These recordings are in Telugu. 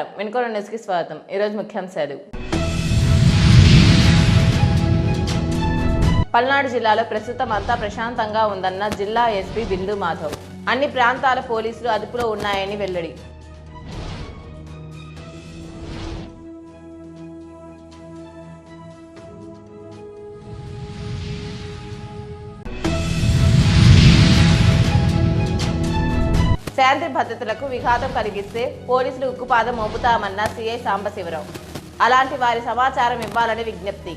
నమస్కారం. వెనుకొండ న్యూస్కి స్వాగతం. ఈరోజు ముఖ్యాంశాలు పల్నాడు జిల్లాలో ప్రస్తుతం అంతా ప్రశాంతంగా ఉందన్న జిల్లా ఎస్పీ బిందు మాధవ్. అన్ని ప్రాంతాల పోలీసులు అదుపులో ఉన్నాయని వెల్లడి. శాంతి భద్రతలకు విఘాతం కలిగిస్తే పోలీసులు ఉక్కుపాదం మోపుతామన్న సీఐ సాంబశివరావు. అలాంటి వారి సమాచారం ఇవ్వాలని విజ్ఞప్తి.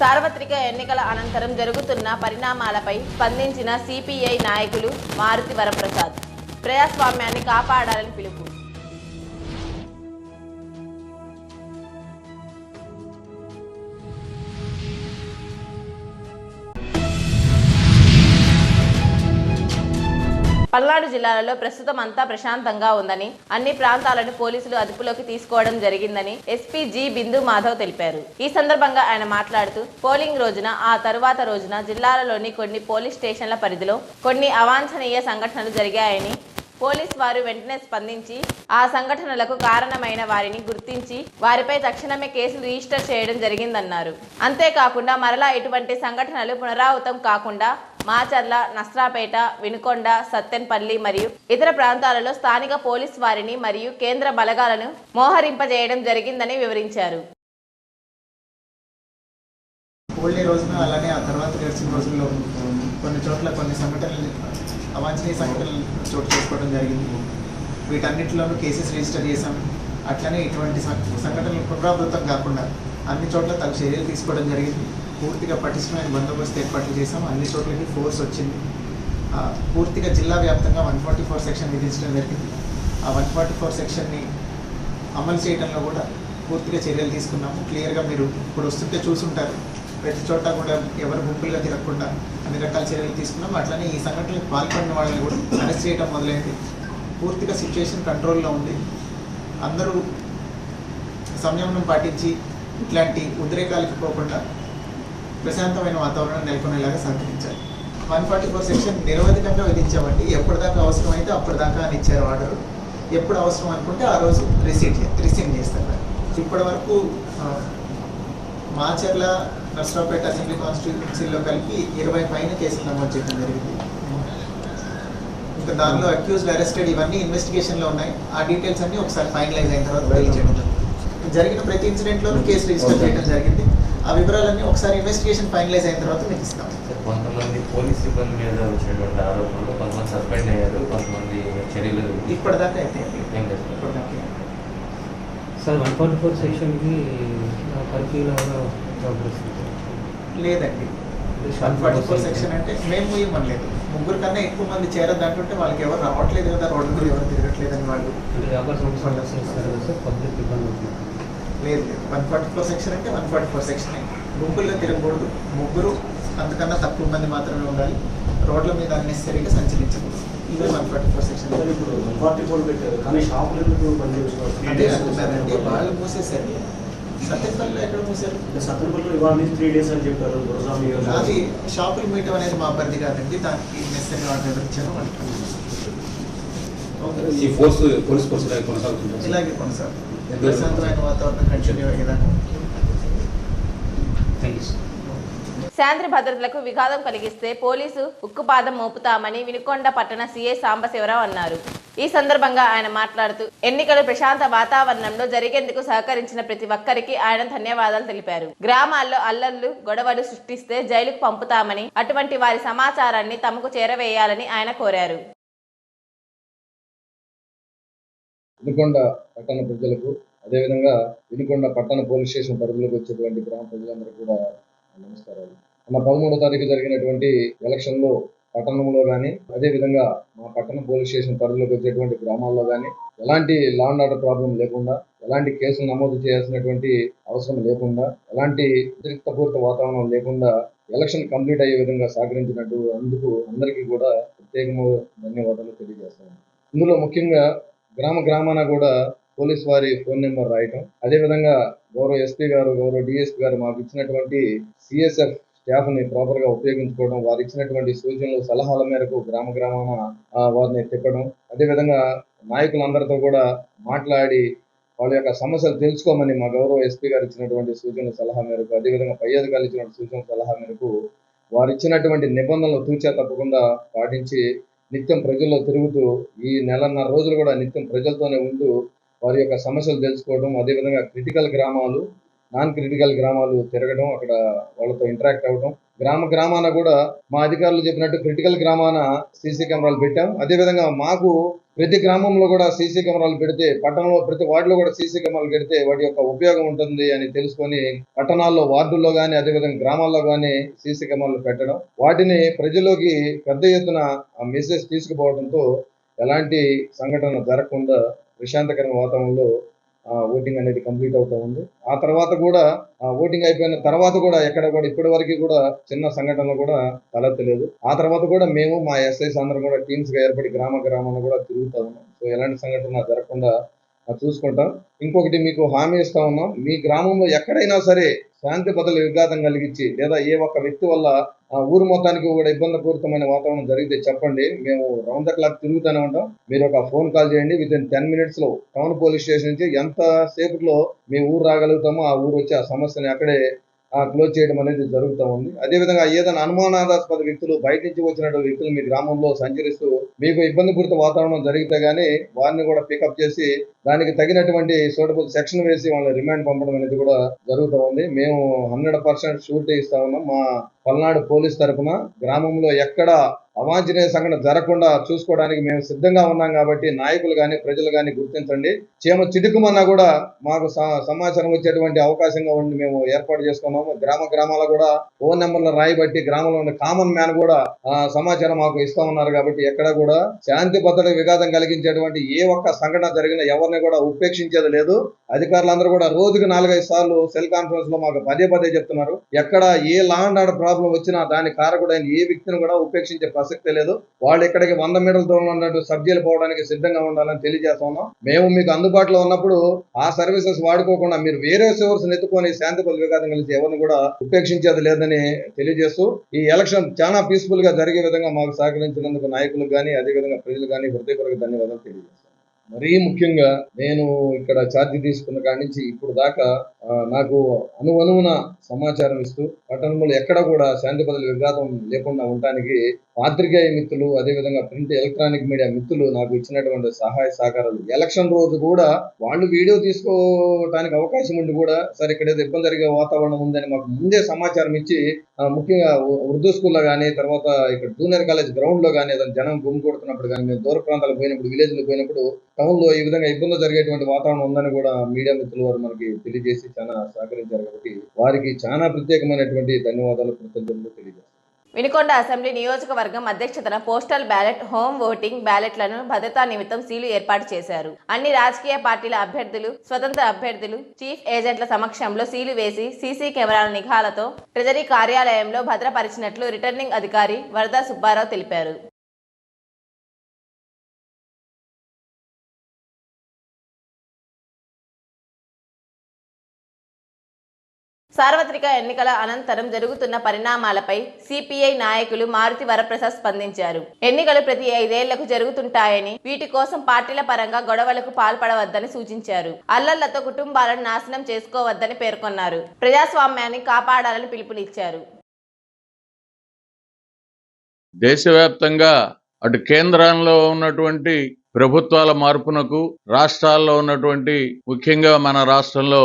సార్వత్రిక ఎన్నికల అనంతరం జరుగుతున్న పరిణామాలపై స్పందించిన సిపిఐ నాయకులు మారుతి వరప్రసాద్. ప్రజాస్వామ్యాన్ని కాపాడాలని పిలుపు. పల్నాడు జిల్లాలలో ప్రస్తుతం అంతా ప్రశాంతంగా ఉందని అన్ని ప్రాంతాలను పోలీసులు అదుపులోకి తీసుకోవడం జరిగిందని ఎస్పీ జి బిందు మాధవ్ తెలిపారు. ఈ సందర్భంగా ఆయన మాట్లాడుతూ పోలింగ్ రోజున ఆ తరువాత రోజున జిల్లాలలోని కొన్ని పోలీస్ స్టేషన్ల పరిధిలో కొన్ని అవాంఛనీయ సంఘటనలు జరిగాయని పోలీస్ వారు వెంటనే స్పందించి ఆ సంఘటనలకు కారణమైన వారిని గుర్తించి వారిపై తక్షణమే కేసులు రిజిస్టర్ చేయడం జరిగిందన్నారు. అంతేకాకుండా మరలా ఇటువంటి సంఘటనలు పునరావృతం కాకుండా మాచర్ల నస్రాపేట వినుకొండ సత్తెన్పల్లి మరియు ఇతర ప్రాంతాలలో స్థానిక పోలీస్ వారిని మరియు కేంద్ర బలగాలను మోహరింపజేయడం జరిగిందని వివరించారు. ఓల్డే రోజున అలానే ఆ తర్వాత గడిచిన రోజుల్లో కొన్ని చోట్ల కొన్ని సంఘటనలు అవాంఛనీయ సంఘటనలు చోటు చేసుకోవడం జరిగింది. వీటన్నిటిలోనూ కేసెస్ రిజిస్టర్ చేశాం. అట్లనే ఇటువంటి సంఘటనలు పునరావృతం కాకుండా అన్ని చోట్ల తగు చర్యలు తీసుకోవడం జరిగింది. పూర్తిగా పటిష్టమైన బందోబస్తు ఏర్పాట్లు చేశాం. అన్ని చోట్లకి ఫోర్స్ వచ్చింది. ఆ, పూర్తిగా జిల్లా వ్యాప్తంగా వన్ ఫార్టీ ఫోర్ సెక్షన్ విధించడం జరిగింది. ఆ వన్ ఫార్టీ ఫోర్ సెక్షన్ని అమలు చేయడంలో కూడా పూర్తిగా చర్యలు తీసుకున్నాము. క్లియర్గా మీరు ఇప్పుడు వస్తుంటే చూసుంటారు. ప్రతి చోట కూడా ఎవరు గుంపులుగా తిరగకుండా అన్ని రకాల చర్యలు తీసుకున్నాం. అట్లనే ఈ సంఘటనలకు పాల్పడిన వాళ్ళని కూడా అరెస్ట్ చేయడం మొదలైంది. పూర్తిగా సిచ్యువేషన్ కంట్రోల్లో ఉంది. అందరూ సంయమనం పాటించి ఇట్లాంటి ఉద్రేకాలకు పోకుండా ప్రశాంతమైన వాతావరణం నెలకొనేలాగా సహకరించాలి. వన్ ఫార్టీ ఫోర్ సెక్షన్ నిరవధికంగా విధించామండి. ఎప్పటిదాకా అవసరమైతే అప్పటిదాకా అని ఇచ్చారు ఆర్డర్. ఎప్పుడు అవసరం అనుకుంటే ఆ రోజు రిసీట్ రిసీవ్ చేస్తారు. ఇప్పటి వరకు మాచర్ల నర్సరావుపేట అసెంబ్లీ కాన్స్టిట్యూన్సీలో కలిపి ఇరవై పైన కేసులు నమోదు చేయడం జరిగింది. ఇంకా దానిలో అక్యూజ్డ్ అరెస్టెడ్ ఇవన్నీ ఇన్వెస్టిగేషన్లో ఉన్నాయి. ఆ డీటెయిల్స్ అన్ని ఒకసారి ఫైనలైజ్ అయిన తర్వాత తెలియజేయడం. జరిగిన ప్రతి ఇన్సిడెంట్లోనూ కేసు రిజిస్టర్ చేయడం జరిగింది. ఆ వివరాలన్నీ ఒకసారి ఇన్వెస్టిగేషన్ ఫైనలైజ్ అయిన తర్వాత మీకు ఇస్తాం. కొంతమంది పోలీస్ సిబ్బంది మీద వచ్చినటువంటి ఆరోపణలు కొంతమంది సస్పెండ్ అయ్యారు కొంతమంది చర్యలు ఇప్పటిదాకా అయితే ఏం చేస్తారు ఇప్పటిదాకా. సార్ వన్ ఫార్టీ ఫోర్ సెక్షన్కి కర్ఫ్యూలో పరిస్థితి లేదండి. వన్ ఫార్టీ ఫోర్ సెక్షన్ అంటే మేము ఇవ్వలేదు ముగ్గురు కన్నా ఎక్కువ మంది చేరద్దు అంటుంటే వాళ్ళకి ఎవరు రావట్లేదు కదా రోడ్డు మీద ఎవరు తిరగట్లేదని వాళ్ళు. అంటే లేదు లేదు. వన్ ఫార్టీ ఫోర్ సెక్షన్ అంటే వన్ ఫార్టీ ఫోర్ సెక్షన్ గుంపుల్లో తిరగకూడదు. ముగ్గురు అంతకన్నా తక్కువ మంది మాత్రమే ఉండాలి. రోడ్ల మీద అన్నెసరీగా సంచరించకూడదు. ఇదే వన్ ఫార్టీ ఫోర్ సెక్షన్ ఇప్పుడు ఫార్టీ ఫోర్ పెట్టారు. కానీ షాపులు అంటున్నారండి వాళ్ళు మూసేశారు. సత్యపల్లిలో ఎక్కడ మూసారు? అంటే సత్యపల్లిలో ఇవాళ నుంచి త్రీ డేస్ అని చెప్పారు గురజామి అది షాపులు మీయటం అనేది మా పరిధి కాదండి దానికి నెసరీ ఎవరిచ్చారో వాళ్ళకి ఈ ఫోర్స్ పోలీస్ ఫోర్స్ ఇలాగే కొనసాగుతుంది. ఇలాగే కొనసాగుతుంది. ప్రశాంతమైన వాతావరణం కంటిన్యూ అయ్యేదాకా థ్యాంక్ యూ సార్ శాంతి భద్రతలకు విఘాతం కలిగిస్తే పోలీసు ఉక్కుపాదం మోపుతామని వినుకొండ పట్టణ సీఏ సాంబశివరావు అన్నారు. ఈ సందర్భంగా ఆయన మాట్లాడుతూ ఎన్నికలు ప్రశాంత వాతావరణంలో జరిగేందుకు సహకరించిన ప్రతి ఒక్కరికి ఆయన ధన్యవాదాలు తెలిపారు. గ్రామాల్లో అల్లర్లు గొడవలు సృష్టిస్తే జైలుకు పంపుతామని అటువంటి వారి సమాచారాన్ని తమకు చేరవేయాలని ఆయన కోరారు. వినుకొండ పట్టణ ప్రజలకు అదేవిధంగా వినుకొండ పట్టణ పోలీస్ స్టేషన్ పరిధిలోకి వచ్చేటువంటి గ్రామ ప్రజలందరూ కూడా నమస్కారాలు మన పదమూడో తారీఖు జరిగినటువంటి ఎలక్షన్లో పట్టణంలో కానీ అదేవిధంగా మా పట్టణ పోలీస్ స్టేషన్ పరిధిలోకి వచ్చేటువంటి గ్రామాల్లో కానీ ఎలాంటి లా అండ్ ఆర్డర్ ప్రాబ్లం లేకుండా ఎలాంటి కేసులు నమోదు చేయాల్సినటువంటి అవసరం లేకుండా ఎలాంటి ఉద్రిక్తపూరిత వాతావరణం లేకుండా ఎలక్షన్ కంప్లీట్ అయ్యే విధంగా సహకరించినట్టు అందుకు అందరికీ కూడా ప్రత్యేకమైన ధన్యవాదాలు తెలియజేస్తాను ఇందులో ముఖ్యంగా గ్రామ గ్రామాన కూడా పోలీస్ వారి ఫోన్ నెంబర్ రాయటం. అదేవిధంగా గౌరవ ఎస్పీ గారు గౌరవ డిఎస్పీ గారు మాకు ఇచ్చినటువంటి సిఎస్ఎఫ్ స్టాఫ్ని ప్రాపర్గా ఉపయోగించుకోవడం వారు ఇచ్చినటువంటి సూచనలు సలహాల మేరకు గ్రామ గ్రామాన వారిని తిప్పడం. అదేవిధంగా నాయకులందరితో కూడా మాట్లాడి వాళ్ళ యొక్క సమస్యలు తెలుసుకోమని మా గౌరవ ఎస్పీ గారు ఇచ్చినటువంటి సూచనల సలహా మేరకు అదేవిధంగా పై అధికారులు ఇచ్చినటువంటి సూచనల సలహా మేరకు వారు ఇచ్చినటువంటి నిబంధనలు తూచా తప్పకుండా పాటించి నిత్యం ప్రజల్లో తిరుగుతూ ఈ నెలన్నర రోజులు కూడా నిత్యం ప్రజలతోనే ఉంటూ వారి యొక్క సమస్యలు తెలుసుకోవడం అదేవిధంగా క్రిటికల్ గ్రామాలు నాన్ క్రిటికల్ గ్రామాలు తిరగడం అక్కడ వాళ్ళతో ఇంటరాక్ట్ అవ్వడం గ్రామ గ్రామాన కూడా మా అధికారులు చెప్పినట్టు క్రిటికల్ గ్రామాన సీసీ కెమెరాలు పెట్టాం. అదేవిధంగా మాకు ప్రతి గ్రామంలో కూడా సీసీ కెమెరాలు పెడితే పట్టణంలో ప్రతి వార్డులో కూడా సీసీ కెమెరాలు పెడితే వాటి యొక్క ఉపయోగం ఉంటుంది అని తెలుసుకొని పట్టణాల్లో వార్డుల్లో కానీ అదేవిధంగా గ్రామాల్లో కానీ సీసీ కెమెరాలు పెట్టడం. వాటిని ప్రజల్లోకి పెద్ద ఎత్తున ఆ మెసేజ్ తీసుకుపోవడంతో ఎలాంటి సంఘటన జరగకుండా ప్రశాంతకరమైన వాతావరణంలో ఓటింగ్ అనేది కంప్లీట్ అవుతూ ఉంది. ఆ తర్వాత కూడా ఆ, ఓటింగ్ అయిపోయిన తర్వాత కూడా ఎక్కడ కూడా ఇప్పటి వరకు కూడా చిన్న సంఘటనలు కూడా తలెత్తలేదు. ఆ తర్వాత కూడా మేము మా ఎస్ఐస్ అందరం కూడా టీమ్స్గా ఏర్పడి గ్రామ గ్రామాన్ని కూడా తిరుగుతా ఉన్నాం. సో ఎలాంటి సంఘటన జరగకుండా చూసుకుంటాం. ఇంకొకటి మీకు హామీ ఇస్తా ఉన్నాం. మీ గ్రామంలో ఎక్కడైనా సరే శాంతి బదులు విఘాతం కలిగించి లేదా ఏ ఒక్క వ్యక్తి వల్ల ఆ ఊరు మొత్తానికి కూడా ఇబ్బందిపూరితమైన వాతావరణం జరిగితే చెప్పండి. మేము రౌండ్ ద క్లాక్ తిరుగుతూనే ఉంటాం. మీరు ఒక ఫోన్ కాల్ చేయండి. విత్ ఇన్ టెన్ మినిట్స్లో టౌన్ పోలీస్ స్టేషన్ నుంచి ఎంత సేపట్లో మేము ఊరు రాగలుగుతామో ఆ ఊరు వచ్చి ఆ సమస్యని అక్కడే క్లోజ్ చేయడం అనేది జరుగుతూ ఉంది. అదేవిధంగా ఏదైనా అనుమానాస్పద వ్యక్తులు బయట నుంచి వచ్చినటువంటి వ్యక్తులు మీ గ్రామంలో సంచరిస్తూ మీకు ఇబ్బంది పూర్తి వాతావరణం జరిగితే కానీ వారిని కూడా పికప్ చేసి దానికి తగినటువంటి సూటబుల్ సెక్షన్ వేసి వాళ్ళని రిమాండ్ పంపడం అనేది కూడా జరుగుతూ ఉంది. మేము హండ్రెడ్ పర్సెంట్ షూరిటీ ఇస్తా ఉన్నాం. మా పల్నాడు పోలీస్ తరఫున గ్రామంలో ఎక్కడ అవాంఛనీయ సంఘటన జరగకుండా చూసుకోవడానికి మేము సిద్ధంగా ఉన్నాం కాబట్టి నాయకులు కానీ ప్రజలు కానీ గుర్తించండి. చీమ చిటుకుమన్నా కూడా మాకు స- సమాచారం వచ్చేటువంటి అవకాశంగా ఉండి మేము ఏర్పాటు చేసుకున్నాము. గ్రామ గ్రామాల కూడా ఫోన్ నెంబర్లు రాయబట్టి గ్రామంలో ఉన్న కామన్ మ్యాన్ కూడా సమాచారం మాకు ఇస్తా ఉన్నారు కాబట్టి ఎక్కడ కూడా శాంతి భద్రత విఘాతం కలిగించేటువంటి ఏ ఒక్క సంఘటన జరిగినా ఎవరిని కూడా ఉపేక్షించేది లేదు. అధికారులందరూ కూడా రోజుకి నాలుగైదు సార్లు సెల్ కాన్ఫరెన్స్లో మాకు పదే పదే చెప్తున్నారు. ఎక్కడ ఏ లా అండ్ ఆర్డర్ ప్రాబ్లం వచ్చినా దాని కారకుడైన ఏ వ్యక్తిని కూడా ఉపేక్షించే ప్రసక్తే లేదు. వాళ్ళు ఇక్కడికి వంద మీటర్ల దూరంలో ఉన్నట్టు సబ్జీలు పోవడానికి సిద్ధంగా ఉండాలని తెలియజేస్తా ఉన్నాం. మేము మీకు అందుబాటులో ఉన్నప్పుడు ఆ సర్వీసెస్ వాడుకోకుండా మీరు వేరే సోర్స్ ఎత్తుకొని శాంతి భద్రత విఘాతం కలిసి ఎవరిని కూడా ఉపేక్షించేది లేదని తెలియజేస్తూ ఈ ఎలక్షన్ చాలా పీస్ఫుల్గా జరిగే విధంగా మాకు సహకరించినందుకు నాయకులకు కానీ అదేవిధంగా ప్రజలు కానీ హృదయపూర్వక ధన్యవాదాలు తెలియజేస్తాను. మరీ ముఖ్యంగా నేను ఇక్కడ ఛార్జీ తీసుకున్న కాడి నుంచి ఇప్పుడు దాకా ఆ, నాకు అనువనువున సమాచారం ఇస్తూ పట్టణంలో ఎక్కడ కూడా శాంతి బదులు విఘాతం లేకుండా ఉండటానికి పాత్రికేయ మిత్రులు అదేవిధంగా ప్రింట్ ఎలక్ట్రానిక్ మీడియా మిత్రులు నాకు ఇచ్చినటువంటి సహాయ సహకారాలు. ఎలక్షన్ రోజు కూడా వాళ్ళు వీడియో తీసుకోవడానికి అవకాశం ఉండి కూడా సరే ఇక్కడ ఏదో ఇబ్బంది జరిగే వాతావరణం ఉందని మాకు ముందే సమాచారం ఇచ్చి ఆ, ముఖ్యంగా ఉర్దూ స్కూల్లో కానీ తర్వాత ఇక్కడ జూనియర్ కాలేజ్ గ్రౌండ్లో కానీ ఏదైనా జనం గుమ్మికొడుతున్నప్పుడు కానీ మేము దూర ప్రాంతాలకు పోయినప్పుడు విలేజ్లో పోయినప్పుడు టౌన్లో ఈ విధంగా ఇబ్బందులు జరిగేటువంటి వాతావరణం ఉందని కూడా మీడియా మిత్రులు వారు మనకి తెలియజేసి చాలా సహకరించారు కాబట్టి వారికి చాలా ప్రత్యేకమైనటువంటి ధన్యవాదాలు కృతజ్ఞతలు తెలియజేస్తాను వినుకొండ అసెంబ్లీ నియోజకవర్గం అధ్యక్షతన పోస్టల్ బ్యాలెట్ హోమ్ ఓటింగ్ బ్యాలెట్లను భద్రతా నిమిత్తం సీలు ఏర్పాటు చేశారు. అన్ని రాజకీయ పార్టీల అభ్యర్థులు స్వతంత్ర అభ్యర్థులు చీఫ్ ఏజెంట్ల సమక్షంలో సీలు వేసి సీసీ కెమెరాల నిఘాలతో ట్రెజరీ కార్యాలయంలో భద్రపరిచినట్లు రిటర్నింగ్ అధికారి వరద సుబ్బారావు తెలిపారు. సార్వత్రిక ఎన్నికల అనంతరం జరుగుతున్న పరిణామాలపై సిపిఐ నాయకులు మారుతి వరప్రసాద్ స్పందించారు. ఎన్నికలు ప్రతి ఐదేళ్ళకు జరుగుతుంటాయని వీటి కోసం పార్టీల పరంగా గొడవలకు పాల్పడవద్దని సూచించారు. అల్లర్లతో కుటుంబాలను నాశనం చేసుకోవద్దని పేర్కొన్నారు. ప్రజాస్వామ్యాన్ని కాపాడాలని పిలుపునిచ్చారు. దేశవ్యాప్తంగా అటు కేంద్రంలో ఉన్నటువంటి ప్రభుత్వాల మార్పునకు రాష్ట్రాల్లో ఉన్నటువంటి ముఖ్యంగా మన రాష్ట్రంలో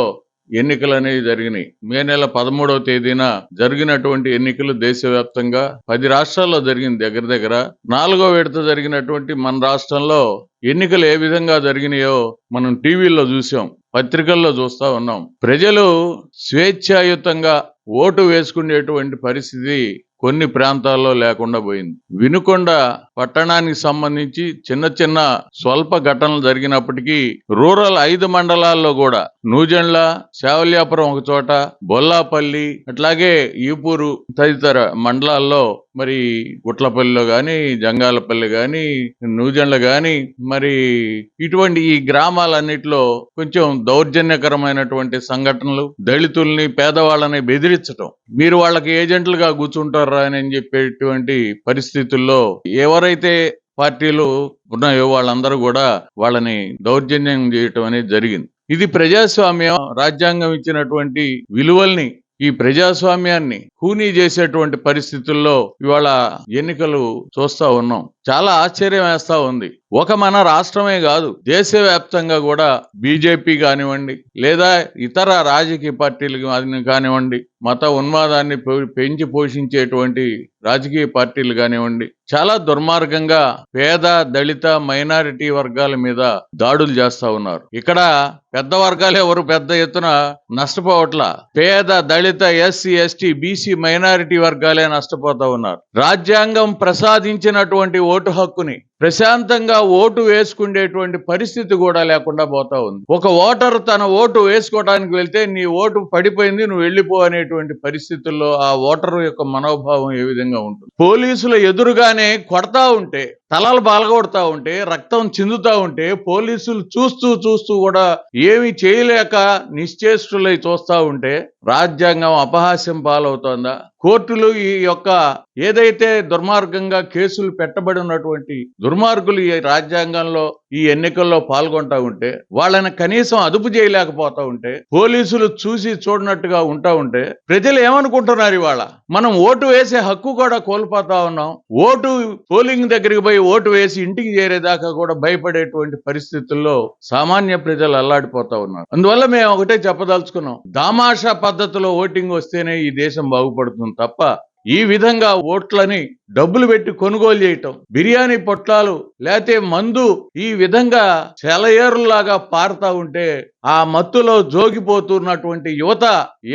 ఎన్నికలు అనేవి జరిగినాయి. మే నెల పదమూడవ తేదీన జరిగినటువంటి ఎన్నికలు దేశవ్యాప్తంగా పది రాష్ట్రాల్లో జరిగింది దగ్గర దగ్గర. నాలుగో విడత జరిగినటువంటి మన రాష్ట్రంలో ఎన్నికలు ఏ విధంగా జరిగినాయో మనం టీవీల్లో చూసాం పత్రికల్లో చూస్తా ఉన్నాం. ప్రజలు స్వేచ్ఛాయుతంగా ఓటు వేసుకునేటువంటి పరిస్థితి కొన్ని ప్రాంతాల్లో లేకుండా పోయింది. వినుకొండ పట్టణానికి సంబంధించి చిన్న చిన్న స్వల్ప ఘటనలు జరిగినప్పటికీ రూరల్ ఐదు మండలాల్లో కూడా నూజెండ్ల శావల్యాపురం ఒక చోట బొల్లాపల్లి అట్లాగే ఈపూరు తదితర మండలాల్లో మరి గుట్లపల్లిలో గాని జంగాలపల్లి గాని నూజెండ్ల గాని మరి ఇటువంటి ఈ గ్రామాలన్నిటిలో కొంచెం దౌర్జన్యకరమైనటువంటి సంఘటనలు దళితుల్ని పేదవాళ్ళని బెదిరించటం మీరు వాళ్ళకి ఏజెంట్లుగా కూర్చుంటారా అని చెప్పేటువంటి పరిస్థితుల్లో ఎవరైతే పార్టీలు ఉన్నాయో వాళ్ళందరూ కూడా వాళ్ళని దౌర్జన్యం చేయటం అనేది జరిగింది. ఇది ప్రజాస్వామ్యం రాజ్యాంగం ఇచ్చినటువంటి విలువల్ని ఈ ప్రజాస్వామ్యాన్ని కూనీ చేసేటువంటి పరిస్థితుల్లో ఇవాళ ఎన్నికలు చూస్తా ఉన్నాం. చాలా ఆశ్చర్యం వేస్తా ఉంది. ఒక మన రాష్ట్రమే కాదు దేశవ్యాప్తంగా కూడా బీజేపీ కానివ్వండి లేదా ఇతర రాజకీయ పార్టీలు కానివ్వండి మత ఉన్మాదాన్ని పె- పెంచి పోషించేటువంటి రాజకీయ పార్టీలు కానివ్వండి చాలా దుర్మార్గంగా పేద దళిత మైనారిటీ వర్గాల మీద దాడులు చేస్తా ఉన్నారు. ఇక్కడ పెద్ద వర్గాలు ఎవరు పెద్ద ఎత్తున నష్టపోవట్లా? పేద దళిత ఎస్సీ ఎస్టీ బీసీ మైనారిటీ వర్గాలే నష్టపోతా ఉన్నారు. రాజ్యాంగం ప్రసాదించినటువంటి ఓ ఓటు హక్కుని ప్రశాంతంగా ఓటు వేసుకునేటువంటి పరిస్థితి కూడా లేకుండా పోతా ఉంది. ఒక ఓటర్ తన ఓటు వేసుకోవడానికి వెళ్తే నీ ఓటు పడిపోయింది నువ్వు వెళ్ళిపో అనేటువంటి పరిస్థితుల్లో ఆ ఓటర్ యొక్క మనోభావం ఏ విధంగా ఉంటుంది? పోలీసుల ఎదురుగానే కొడతా ఉంటే తలలు బాలగొడతా ఉంటే రక్తం చిందుతా ఉంటే పోలీసులు చూస్తూ చూస్తూ కూడా ఏమి చేయలేక నిశ్చేష్టులై చూస్తా ఉంటే రాజ్యాంగం అపహాస్యం పాలవుతోందా? కోర్టులు ఈ యొక్క ఏదైతే దుర్మార్గంగా కేసులు పెట్టబడి ఉన్నటువంటి దుర్మార్గులు ఈ రాజ్యాంగంలో ఈ ఎన్నికల్లో పాల్గొంటా ఉంటే వాళ్ళని కనీసం అదుపు చేయలేకపోతా ఉంటే పోలీసులు చూసి చూడనట్టుగా ఉంటా ఉంటే ప్రజలు ఏమనుకుంటున్నారు ఇవాళ? మనం ఓటు వేసే హక్కు కూడా కోల్పోతా ఉన్నాం. ఓటు పోలింగ్ దగ్గరికి పోయి ఓటు వేసి ఇంటికి చేరేదాకా కూడా భయపడేటువంటి పరిస్థితుల్లో సామాన్య ప్రజలు అల్లాడిపోతా ఉన్నారు. అందువల్ల మేము ఒకటే చెప్పదలుచుకున్నాం. దామాషా పద్ధతిలో ఓటింగ్ వస్తేనే ఈ దేశం బాగుపడుతుంది తప్ప ఈ విధంగా ఓట్లని డబ్బులు పెట్టి కొనుగోలు చేయటం బిర్యానీ పొట్లాలు లేతే మందు ఈ విధంగా సెలయేరులాగా పారుతా ఉంటే ఆ మత్తులో జోగిపోతున్నటువంటి యువత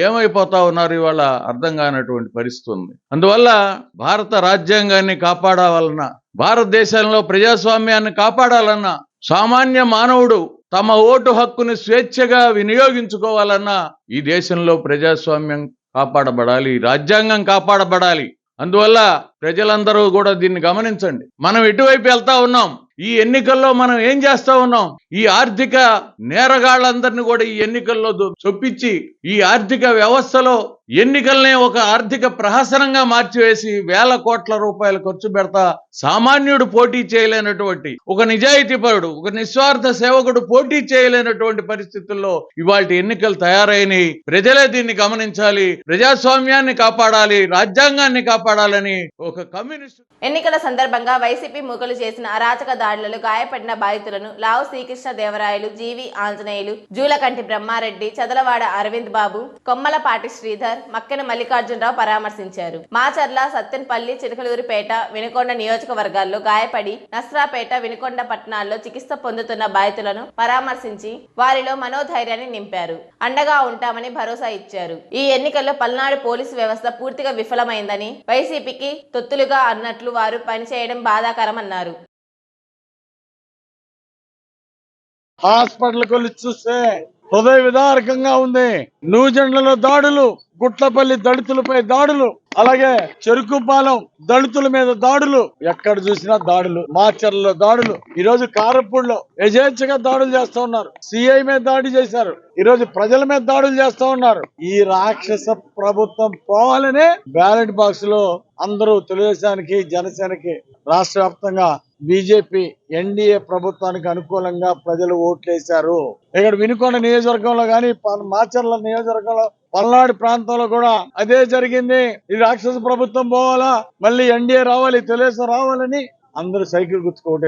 ఏమైపోతా ఉన్నారు ఇవాళ అర్థం కానటువంటి పరిస్థితి ఉంది. అందువల్ల భారత రాజ్యాంగాన్ని కాపాడాలన్నా భారతదేశంలో ప్రజాస్వామ్యాన్ని కాపాడాలన్నా సామాన్య మానవుడు తమ ఓటు హక్కుని స్వేచ్ఛగా వినియోగించుకోవాలన్నా ఈ దేశంలో ప్రజాస్వామ్యం కాపాడబడాలి రాజ్యాంగం కాపాడబడాలి. అందువల్ల ప్రజలందరూ కూడా దీన్ని గమనించండి. మనం ఎటువైపు వెళ్తా ఉన్నాం? ఈ ఎన్నికల్లో మనం ఏం చేస్తా ఉన్నాం? ఈ ఆర్థిక నేరగాళ్ళందరినీ కూడా ఈ ఎన్నికల్లో చొప్పించి ఈ ఆర్థిక వ్యవస్థలో ఎన్నికల్నే ఒక ఆర్థిక ప్రహసనంగా మార్చివేసి వేల కోట్ల రూపాయలు ఖర్చు పెడతా సామాన్యుడు పోటీ చేయలేనటువంటి ఒక నిజాయితీపరుడు ఒక నిస్వార్థ సేవకుడు పోటీ చేయలేనటువంటి పరిస్థితుల్లో ఇవాళ ఎన్నికలు తయారైనవి ప్రజలే దీన్ని గమనించాలి. ప్రజాస్వామ్యాన్ని కాపాడాలి. రాజ్యాంగాన్ని కాపాడాలని ఒక కమ్యూనిస్ట్ ఎన్నికల సందర్భంగా వైసీపీ మూకలు చేసిన అరాచక దాడులలో గాయపడిన బాధితులను లావు శ్రీకృష్ణ దేవరాయలు జీవి ఆంజనేయులు జూలకంటి బ్రహ్మారెడ్డి చదలవాడ అరవింద్ బాబు కొమ్మలపాటి శ్రీధర్ మక్కెన మల్లికార్జునరావు పరామర్శించారు. మాచర్ల సత్తెనపల్లి చిలకలూరిపేట వినుకొండ నియోజకవర్గాల్లో గాయపడి నస్రాపేట వినుకొండ పట్టణాల్లో చికిత్స పొందుతున్న బాధితులను పరామర్శించి వారిలో మనోధైర్యాన్ని నింపారు. అండగా ఉంటామని భరోసా ఇచ్చారు. ఈ ఎన్నికల్లో పల్నాడు పోలీసు వ్యవస్థ పూర్తిగా విఫలమైందని వైసీపీకి తొత్తులుగా అన్నట్లు వారు పనిచేయడం బాధాకరమన్నారు. హాస్పిటల్కి వెళ్ళి చూస్తే హృదయ విదారకంగా ఉంది. నూజెండ్లలో దాడులు గుట్లపల్లి దళితులపై దాడులు. అలాగే చెరుకుపాలెం దళితుల మీద దాడులు. ఎక్కడ చూసినా దాడులు. మాచర్లలో దాడులు. ఈ రోజు కారపూడిలో యజేచ్ఛగా దాడులు చేస్తా ఉన్నారు. సిఐ మీద దాడి చేశారు. ఈ రోజు ప్రజల మీద దాడులు చేస్తా ఉన్నారు. ఈ రాక్షస ప్రభుత్వం పోవాలనే బ్యాలెట్ బాక్స్లో అందరూ తెలుగుదేశానికి జనసేనకి రాష్ట్ర వ్యాప్తంగా బీజేపీ ఎన్డీఏ ప్రభుత్వానికి అనుకూలంగా ప్రజలు ఓట్లేశారు. ఇక్కడ వినుకొండ నియోజకవర్గంలో కానీ మాచర్ల నియోజకవర్గంలో పల్నాడు ప్రాంతంలో కూడా అదే జరిగింది. ఈ రాక్షస ప్రభుత్వం పోవాలా? మళ్ళీ ఎన్డీఏ రావాలి తెలుగుదేశం రావాలని అందరూ సైకిల్ గుర్తుకు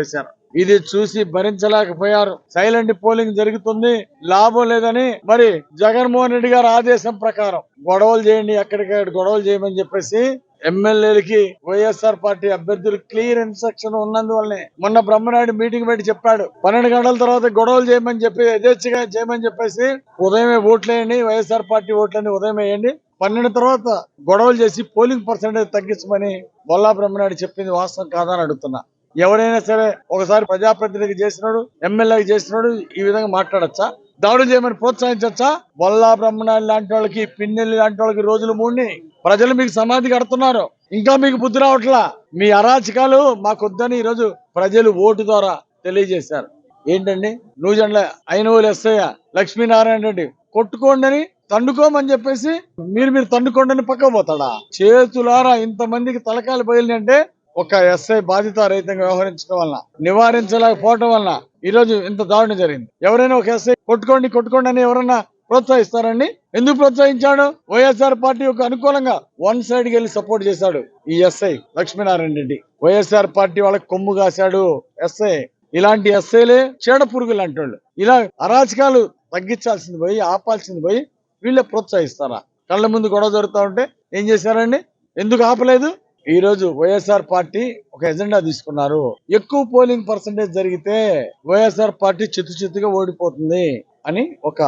ఇది చూసి భరించలేకపోయారు. సైలెంట్ పోలింగ్ జరుగుతుంది. లాభం లేదని మరి జగన్మోహన్ రెడ్డి గారు ఆదేశం ప్రకారం గొడవలు చేయండి ఎక్కడికక్కడ గొడవలు చేయమని చెప్పేసి ఎమ్మెల్యేలకి వైఎస్ఆర్ పార్టీ అభ్యర్థులు క్లియర్ ఇన్స్ట్రక్షన్ ఉన్నందువల్లనే మొన్న బ్రహ్మనాయుడు మీటింగ్ పెట్టి చెప్పాడు. పన్నెండు గంటల తర్వాత గొడవలు చేయమని చెప్పి యథేచ్ఛగా చేయమని చెప్పేసి ఉదయమే ఓట్లేయండి వైఎస్ఆర్ పార్టీ ఓట్లని ఉదయం వేయండి. పన్నెండు తర్వాత గొడవలు చేసి పోలింగ్ పర్సెంటేజ్ తగ్గించమని బొల్లా బ్రహ్మనాయుడు చెప్పింది వాస్తవం కాదని అడుగుతున్నా. ఎవరైనా సరే ఒకసారి ప్రజాప్రతినిధికి చేసినాడు ఎమ్మెల్యేకి చేసినాడు ఈ విధంగా మాట్లాడచ్చా? దాడులు చేయమని ప్రోత్సహించచ్చా? బొల్లా బ్రహ్మణాలు లాంటి వాళ్ళకి పిన్నెల్లి లాంటి వాళ్ళకి రోజులు మూడిని ప్రజలు మీకు సమాధి కడుతున్నారు. ఇంకా మీకు బుద్ధి రావట్లా? మీ అరాచకాలు మాకొద్దని ఈరోజు ప్రజలు ఓటు ద్వారా తెలియజేశారు. ఏంటండి? నూజెండ్ల అయినోలు ఎస్ఐ లక్ష్మీనారాయణ రెడ్డి కొట్టుకోండి అని తండుకోమని చెప్పేసి మీరు మీరు తండుకోండి అని పక్క పోతాడా? చేతులారా ఇంతమందికి తలకాయలు బయలు అంటే ఒక ఎస్ఐ బాధిత రైతంగా వ్యవహరించడం వలన నివారించలేకపోవటం వలన ఈ రోజు ఇంత దారుణం జరిగింది. ఎవరైనా ఒక ఎస్ఐ కొట్టుకోండి కొట్టుకోండి అని ఎవరన్నా ప్రోత్సహిస్తారండి? ఎందుకు ప్రోత్సహించాడు? వైఎస్ఆర్ పార్టీ యొక్క అనుకూలంగా వన్ సైడ్కి వెళ్ళి సపోర్ట్ చేశాడు ఈ SI Lakshminarayana Reddy. YSR party వాళ్ళకి కొమ్ము కాశాడు ఎస్ఐ. ఇలాంటి ఎస్ఐలే చీడ పురుగులు అంటాడు ఇలా అరాచకాలు తగ్గించాల్సింది పోయి ఆపాల్సింది పోయి వీళ్ళే ప్రోత్సహిస్తారా? కళ్ళ ముందు గొడవ జరుగుతూ ఉంటే ఏం చేశారండి? ఎందుకు ఆపలేదు? ఈ రోజు వైఎస్ఆర్ పార్టీ ఒక ఎజెండా తీసుకున్నారు. ఎక్కువ పోలింగ్ పర్సంటేజ్ జరిగితే వైఎస్ఆర్ పార్టీ చిత్తు చిత్తుగా ఓడిపోతుంది అని ఒక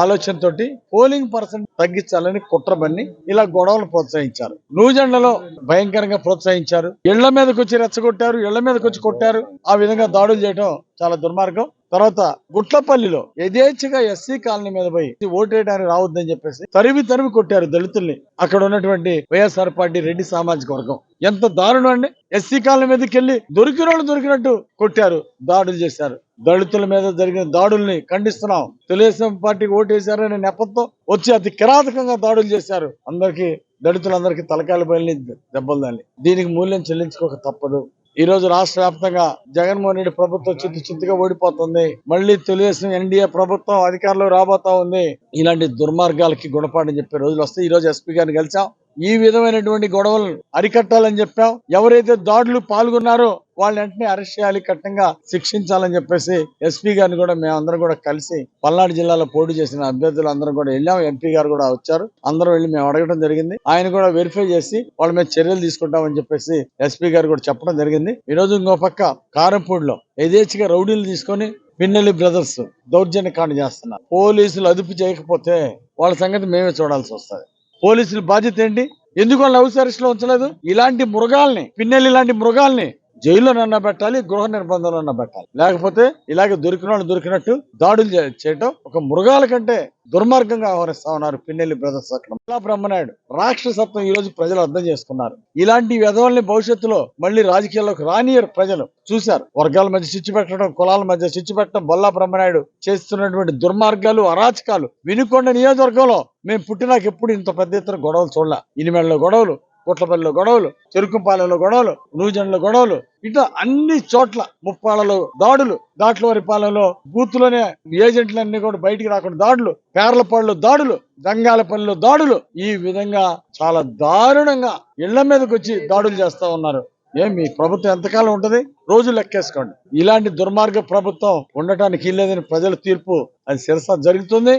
ఆలోచనతోటి పోలింగ్ పర్సెంట్ తగ్గించాలని కుట్ర బన్ని ఇలా గొడవలు ప్రోత్సహించారు. నూజెండలో భయంకరంగా ప్రోత్సహించారు. ఇళ్ళ మీదకి వచ్చి రెచ్చగొట్టారు ఇళ్ళ మీదకి వచ్చి కొట్టారు. ఆ విధంగా దాడులు చేయడం చాలా దుర్మార్గం. తర్వాత గుట్లపల్లిలో యథేచ్ఛగా ఎస్సీ కాలనీ మీద పోయి ఓటేయడానికి రావద్దని చెప్పేసి తరివి తరివి కొట్టారు దళితుల్ని. అక్కడ ఉన్నటువంటి వైఎస్ఆర్ పార్టీ రెడ్డి సామాజిక వర్గం. ఎంత దారుణం అండి. ఎస్సీ కాలనీ మీదకి వెళ్ళి దొరికిన వాళ్ళు దొరికినట్టు కొట్టారు దాడులు చేశారు. దళితుల మీద జరిగిన దాడుల్ని ఖండిస్తున్నాం. తెలుగుదేశం పార్టీకి ఓటేశారనే నెపంతో వచ్చి అతి కిరాతకంగా దాడులు చేశారు. అందరికీ దళితులందరికీ తలకాయలు బయలు దెబ్బలు దాన్ని దీనికి మూల్యం చెల్లించుకోక తప్పదు. ఈ రోజు రాష్ట్ర వ్యాప్తంగా జగన్మోహన్ రెడ్డి ప్రభుత్వం చిత్తు చిత్తుగా ఓడిపోతుంది. మళ్ళీ తెలుగుదేశం ఎన్డీఏ ప్రభుత్వం అధికారంలో రాబోతా ఉంది. ఇలాంటి దుర్మార్గాలకి గుణపాఠం చెప్పే రోజులు వస్తాయి. ఈ రోజు ఎస్పీ గారిని కలిసాం. ఈ విధమైనటువంటి గొడవలను అరికట్టాలని చెప్పాం ఎవరైతే దాడులు పాల్గొన్నారో వాళ్ళని వెంటనే అరెస్ట్ చేయాలి కట్టంగా శిక్షించాలని చెప్పేసి ఎస్పీ గారిని కూడా మేమందరం కూడా కలిసి పల్నాడు జిల్లాలో పోటీ చేసిన అభ్యర్థులు అందరం కూడా వెళ్ళాం. ఎంపీ గారు కూడా వచ్చారు. అందరం వెళ్ళి మేము అడగడం జరిగింది. ఆయన కూడా వెరిఫై చేసి వాళ్ళ మీద చర్యలు తీసుకుంటామని చెప్పేసి ఎస్పీ గారు కూడా చెప్పడం జరిగింది. ఈ రోజు ఇంకో పక్క కారంపూడిలో యథేచ్ఛగా రౌడీలు తీసుకొని పిన్నెల్లి బ్రదర్స్ దౌర్జన్యకాండ చేస్తున్నారు. పోలీసులు అదుపు చేయకపోతే వాళ్ళ సంగతి మేమే చూడాల్సి వస్తుంది. పోలీసుల బాధ్యత ఏంటి? ఎందుకు వాళ్ళు హౌస్ అరెస్ట్లో ఉంచలేదు? ఇలాంటి మృగాల్ని పిన్నెల్లి ఇలాంటి మృగాల్ని జైల్లోనన్నా పెట్టాలి గృహ నిర్బంధంలో పెట్టాలి. లేకపోతే ఇలాగే దొరికిన వాళ్ళు దొరికినట్టు దాడులు చేయటం ఒక మృగాల కంటే దుర్మార్గంగా వ్యవహరిస్తా ఉన్నారు పిన్నెల్లి బ్రదర్స్ అక్కడ. మల్లా బ్రహ్మనాయుడు రాక్షసత్వం ఈ రోజు ప్రజలు అర్థం చేసుకున్నారు. ఇలాంటి విధవల్ని భవిష్యత్తులో మళ్ళీ రాజకీయాల్లోకి రానియరు ప్రజలు. చూశారు వర్గాల మధ్య చిచ్చు పెట్టడం కులాల మధ్య చిచ్చు పెట్టడం బొల్లా బ్రహ్మనాయుడు చేస్తున్నటువంటి దుర్మార్గాలు అరాచకాలు. వినుకొండ నియోజకవర్గంలో మేము పుట్టినాక ఎప్పుడు ఇంత పెద్ద ఎత్తున గొడవలు చూడలే. ఇనిమెళ్ళలో గొడవలు కోట్లపల్లిలో గొడవలు చెరుకుపాలెంలో గొడవలు నూజన్లో గొడవలు. ఇట్లా అన్ని చోట్ల ముప్పాళ్ళలో దాడులు. దాట్లవారిపాలెంలో బూత్లోనే ఏజెంట్లన్నీ కూడా బయటికి రాకుండా దాడులు. పేర్లపాడులో దాడులు గంగాలపల్లిలో దాడులు. ఈ విధంగా చాలా దారుణంగా ఇళ్ళ మీదకి వచ్చి దాడులు చేస్తా ఉన్నారు. ఏం మీ ప్రభుత్వం ఎంతకాలం ఉంటది? రోజు లెక్కేసుకోండి. ఇలాంటి దుర్మార్గ ప్రభుత్వం ఉండటానికి లేదని ప్రజల తీర్పు అది శిరస జరుగుతుంది.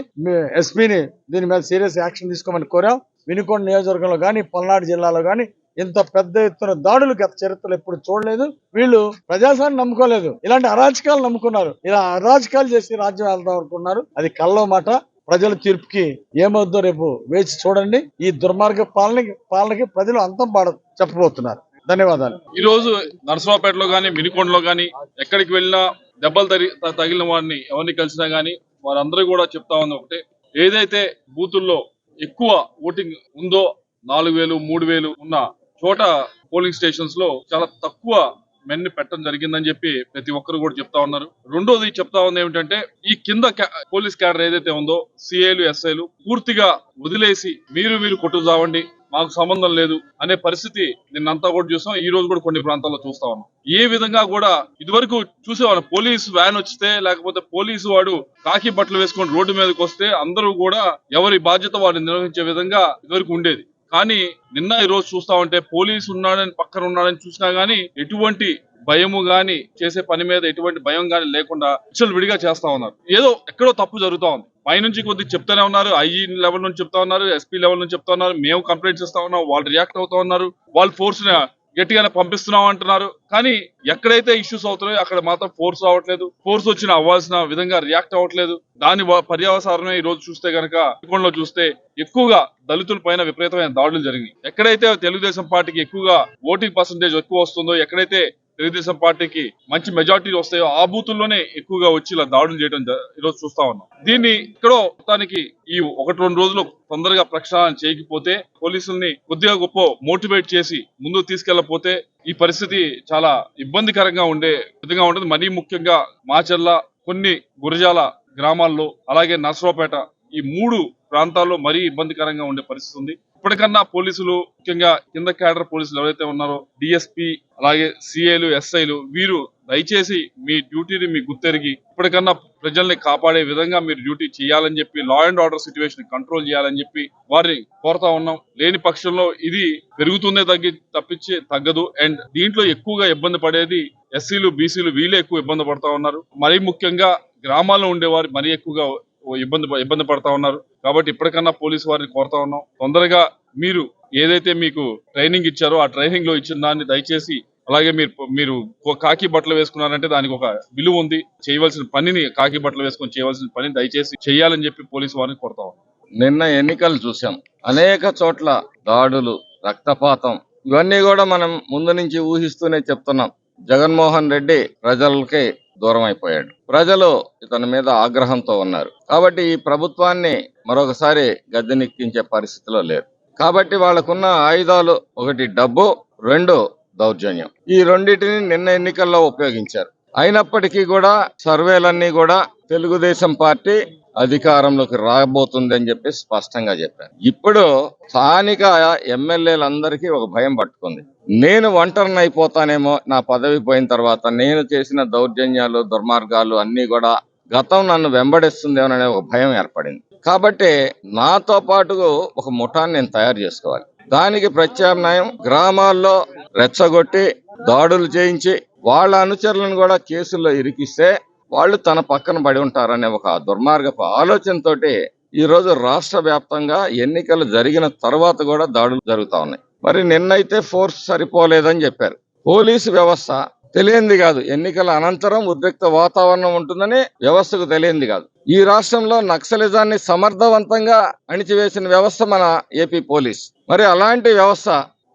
ఎస్పీని దీని మీద సీరియస్ యాక్షన్ తీసుకోమని కోరాం. వినుకొండ నియోజకవర్గంలో కానీ పల్నాడు జిల్లాలో కానీ ఇంత పెద్ద ఎత్తున దాడులు గత చరిత్రలో ఎప్పుడు చూడలేదు. వీళ్ళు ప్రజాస్వామ్యం నమ్ముకోలేదు. ఇలాంటి అరాచకాలు నమ్ముకున్నారు. ఇలా అరాచకాలు చేసి రాజ్యం వెళ్దాం అనుకున్నారు అది కల్లో మాట. ప్రజల తీర్పుకి ఏమవుద్దో రేపు వేచి చూడండి. ఈ దుర్మార్గ పాలనకి పాలనకి ప్రజలు అంతం పాడ చెప్పబోతున్నారు. ధన్యవాదాలు. ఈ రోజు నరసరావుపేటలో గాని మినికొండలో గాని ఎక్కడికి వెళ్ళినా దెబ్బలు తరి త- తగిలిన వారిని ఎవరిని కలిసినా గాని వారందరూ కూడా చెప్తా ఉంది ఒకటే. ఏదైతే బూతుల్లో ఎక్కువ ఓటింగ్ ఉందో నాలుగు వేలు మూడు వేలు ఉన్న చోట పోలింగ్ స్టేషన్స్లో చాలా తక్కువ మెన్ని పెట్టడం జరిగిందని చెప్పి ప్రతి ఒక్కరు కూడా చెప్తా ఉన్నారు. రెండోది చెప్తా ఉంది ఏమిటంటే ఈ కింద పోలీస్ క్యాడర్ ఏదైతే ఉందో సిఐలు ఎస్ఐలు పూర్తిగా వదిలేసి మీరు మీరు కొట్టుదావండి మాకు సంబంధం లేదు అనే పరిస్థితి నిన్నంతా కూడా చూసాం. ఈ రోజు కూడా కొన్ని ప్రాంతాల్లో చూస్తా ఉన్నాం. ఏ విధంగా కూడా ఇదివరకు చూసేవాళ్ళం. పోలీసు వ్యాన్ వస్తే లేకపోతే పోలీసు వాడు కాకి బట్టలు వేసుకొని రోడ్డు మీదకి వస్తే అందరూ కూడా ఎవరి బాధ్యత వాడిని నిర్వహించే విధంగా ఇదివరకు ఉండేది. కానీ నిన్న ఈ రోజు చూస్తా ఉంటే పోలీసు ఉన్నాడని పక్కన ఉన్నాడని చూసినా గానీ ఎటువంటి భయము గాని చేసే పని మీద ఎటువంటి భయం గాని లేకుండా విచ్చలు విడిగా చేస్తా ఉన్నారు. ఏదో ఎక్కడో తప్పు జరుగుతూ ఉంది. పైనుంచి కొద్దిగా చెప్తానే ఉన్నారు. ఐఈ లెవెల్ నుంచి చెప్తా ఉన్నారు. ఎస్పీ లెవెల్ నుంచి చెప్తా ఉన్నారు. మేము కంప్లైంట్స్ ఇస్తా ఉన్నాం. వాళ్ళు రియాక్ట్ అవుతా ఉన్నారు. వాళ్ళు ఫోర్స్ గట్టిగానే పంపిస్తున్నాం అంటున్నారు. కానీ ఎక్కడైతే ఇష్యూస్ అవుతున్నాయో అక్కడ మాత్రం ఫోర్స్ రావట్లేదు. ఫోర్స్ వచ్చిన అవ్వాల్సిన విధంగా రియాక్ట్ అవ్వట్లేదు. దాని వ- ఈ రోజు చూస్తే గనక లో చూస్తే ఎక్కువగా దళితుల పైన విపరీతమైన దాడులు జరిగినాయి. ఎక్కడైతే తెలుగుదేశం పార్టీకి ఎక్కువగా ఓటింగ్ పర్సంటేజ్ ఎక్కువ వస్తుందో ఎక్కడైతే తెలుగుదేశం పార్టీకి మంచి మెజార్టీ వస్తాయో ఆ బూతుల్లోనే ఎక్కువగా వచ్చి ఇలా దాడులు చేయడం ఈరోజు చూస్తా ఉన్నాం. దీన్ని ఇక్కడో మొత్తానికి ఈ ఒకటి రెండు రోజులు తొందరగా ప్రక్షాళన చేయకపోతే పోలీసుల్ని కొద్దిగా గొప్ప మోటివేట్ చేసి ముందు తీసుకెళ్ళకపోతే ఈ పరిస్థితి చాలా ఇబ్బందికరంగా ఉండే విధంగా ఉంటుంది. మరీ ముఖ్యంగా మాచర్ల కొన్ని గురజాల గ్రామాల్లో అలాగే నర్సరావుపేట ఈ మూడు ప్రాంతాల్లో మరీ ఇబ్బందికరంగా ఉండే పరిస్థితి ఉంది. ఇప్పటికన్నా పోలీసులు ముఖ్యంగా కింద క్యాడర్ పోలీసులు ఎవరైతే ఉన్నారో డిఎస్పీ అలాగే సిఐలు ఎస్ఐలు వీరు దయచేసి మీ డ్యూటీని మీ గుర్తెరిగి ఇప్పటికన్నా ప్రజల్ని కాపాడే విధంగా మీరు డ్యూటీ చేయాలని చెప్పి law and order situation control చేయాలని చెప్పి వారిని కోరుతా ఉన్నాం. లేని పక్షంలో ఇది పెరుగుతుందే తగ్గి తప్పించి తగ్గదు. అండ్ దీంట్లో ఎక్కువగా ఇబ్బంది పడేది ఎస్సీలు బీసీలు వీళ్ళే ఎక్కువ ఇబ్బంది పడతా ఉన్నారు. మరీ ముఖ్యంగా గ్రామాల్లో ఉండేవారు మరీ ఎక్కువగా ఇబ్బంది ఇబ్బంది పడతా ఉన్నారు. కాబట్టి ఇప్పటికన్నా పోలీసు వారిని కోరుతా ఉన్నాం. తొందరగా మీరు ఏదైతే మీకు ట్రైనింగ్ ఇచ్చారో ఆ ట్రైనింగ్లో ఇచ్చిన దాన్ని దయచేసి అలాగే మీరు మీరు కాకి బట్టలు వేసుకున్నారంటే దానికి ఒక విలువ ఉంది. చేయవలసిన పనిని కాకి బట్టలు వేసుకొని చేయవలసిన పనిని దయచేసి చేయాలని చెప్పి పోలీసు వారిని కోరుతా ఉన్నాం. నిన్న ఎన్నికలు చూసాం అనేక చోట్ల దాడులు రక్తపాతం ఇవన్నీ కూడా మనం ముందు నుంచి ఊహిస్తూనే చెప్తున్నాం. జగన్మోహన్ రెడ్డి ప్రజలకి దూరం అయిపోయాడు ప్రజలు ఇతని మీద ఆగ్రహంతో ఉన్నారు. కాబట్టి ఈ ప్రభుత్వాన్ని మరొకసారి గద్దెనెక్కించే పరిస్థితిలో లేరు. కాబట్టి వాళ్ళకున్న ఆయుధాలు ఒకటి డబ్బు రెండు దౌర్జన్యం. ఈ రెండింటిని నిన్న ఎన్నికల్లో ఉపయోగించారు. అయినప్పటికీ కూడా సర్వేలన్నీ కూడా తెలుగుదేశం పార్టీ అధికారంలోకి రాబోతుంది అని చెప్పి స్పష్టంగా చెప్పారు. ఇప్పుడు స్థానిక ఎమ్మెల్యేలందరికీ ఒక భయం పట్టుకుంది. నేను ఒంటరిని అయిపోతానేమో నా పదవి పోయిన తర్వాత నేను చేసిన దౌర్జన్యాలు దుర్మార్గాలు అన్నీ కూడా గతం నన్ను వెంబడిస్తుందేమోననే ఒక భయం ఏర్పడింది. కాబట్టి నాతో పాటు ఒక ముఠాన్ని నేను తయారు చేసుకోవాలి. దానికి ప్రత్యామ్నాయం గ్రామాల్లో రెచ్చగొట్టి దాడులు చేయించి వాళ్ళ అనుచరులను కూడా కేసుల్లో ఇరికిస్తే వాళ్ళు తన పక్కన పడి ఉంటారనే ఒక దుర్మార్గపు ఆలోచనతోటి ఈ రోజు రాష్ట్ర వ్యాప్తంగా ఎన్నికలు జరిగిన తర్వాత కూడా దాడులు జరుగుతూ ఉన్నాయి. మరి నిన్నైతే ఫోర్స్ సరిపోలేదని చెప్పారు. పోలీసు వ్యవస్థ తెలియంది కాదు. ఎన్నికల అనంతరం ఉద్రిక్త వాతావరణం ఉంటుందని వ్యవస్థకు తెలియంది కాదు. ఈ రాష్ట్రంలో నక్సలిజాన్ని సమర్థవంతంగా అణిచివేసిన వ్యవస్థ మన ఏపీ పోలీస్. మరి అలాంటి వ్యవస్థ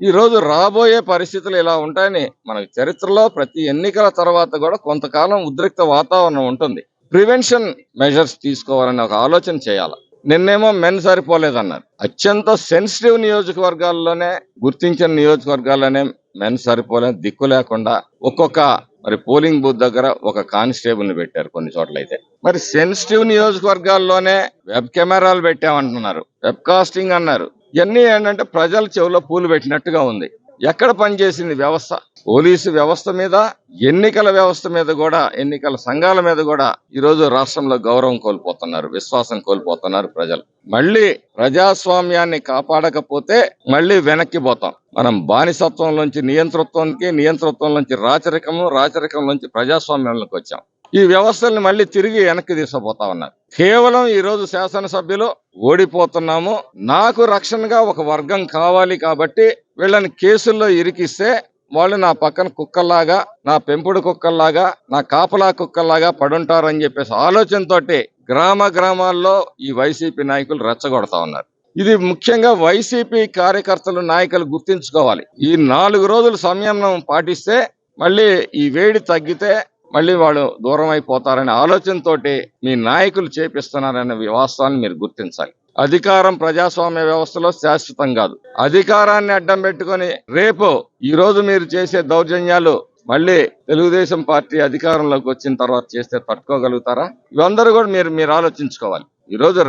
ఈ రోజు రాబోయే పరిస్థితులు ఇలా ఉంటాయని మనకు చరిత్రలో ప్రతి ఎన్నికల తర్వాత కూడా కొంతకాలం ఉద్రిక్త వాతావరణం ఉంటుంది. ప్రివెన్షన్ మెజర్స్ తీసుకోవాలని ఒక ఆలోచన చేయాలి. నిన్నేమో మెన్ సరిపోలేదన్నారు. అత్యంత సెన్సిటివ్ నియోజకవర్గాల్లోనే గుర్తించిన నియోజకవర్గాల్లోనే మెన్ సరిపోలే దిక్కు లేకుండా ఒక్కొక్క మరి పోలింగ్ బూత్ దగ్గర ఒక కానిస్టేబుల్ని పెట్టారు కొన్ని చోట్ల అయితే మరి సెన్సిటివ్ నియోజకవర్గాల్లోనే వెబ్ కెమెరాలు పెట్టామంటున్నారు. వెబ్ కాస్టింగ్ అన్నారు. ఇవన్నీ ఏంటంటే ప్రజల చెవిలో పూలు పెట్టినట్టుగా ఉంది. ఎక్కడ పనిచేసింది వ్యవస్థ? పోలీసు వ్యవస్థ మీద ఎన్నికల వ్యవస్థ మీద కూడా ఎన్నికల సంఘాల మీద కూడా ఈరోజు రాష్ట్రంలో గౌరవం కోల్పోతున్నారు విశ్వాసం కోల్పోతున్నారు ప్రజలు. మళ్ళీ ప్రజాస్వామ్యాన్ని కాపాడకపోతే మళ్ళీ వెనక్కి పోతాం. మనం బానిసత్వంలోంచి నియంతృత్వానికి నియంతృత్వంలోంచి రాచరికము రాచరికం నుంచి ప్రజాస్వామ్యంలోకి వచ్చాం. ఈ వ్యవస్థల్ని మళ్ళీ తిరిగి వెనక్కి తీసుకుపోతా ఉన్నారు. కేవలం ఈరోజు శాసనసభ్యులు ఓడిపోతున్నాము. నాకు రక్షణగా ఒక వర్గం కావాలి కాబట్టి వీళ్ళని కేసుల్లో ఇరికిస్తే వాళ్ళు నా పక్కన కుక్కల్లాగా నా పెంపుడు కుక్కల్లాగా నా కాపలా కుక్కల్లాగా పడుంటారని చెప్పేసి ఆలోచనతోటి గ్రామ గ్రామాల్లో ఈ వైసీపీ నాయకులు రెచ్చగొడతా ఉన్నారు. ఇది ముఖ్యంగా వైసీపీ కార్యకర్తలు నాయకులు గుర్తించుకోవాలి. ఈ నాలుగు రోజులు సంయమనం పాటిస్తే మళ్ళీ ఈ వేడి తగ్గితే మళ్ళీ వాళ్ళు దూరం అయిపోతారనే ఆలోచనతోటి మీ నాయకులు చేపిస్తున్నారనే వాస్తవాన్ని మీరు గుర్తించాలి. అధికారం ప్రజాస్వామ్య వ్యవస్థలో శాశ్వతం కాదు. అధికారాన్ని అడ్డం పెట్టుకొని రేపు ఈ రోజు మీరు చేసే దౌర్జన్యాలు మళ్ళీ తెలుగుదేశం పార్టీ అధికారంలోకి వచ్చిన తర్వాత చేస్తే తట్టుకోగలుగుతారా? ఇవందరూ కూడా మీరు మీరు ఆలోచించుకోవాలి. ఈ రోజు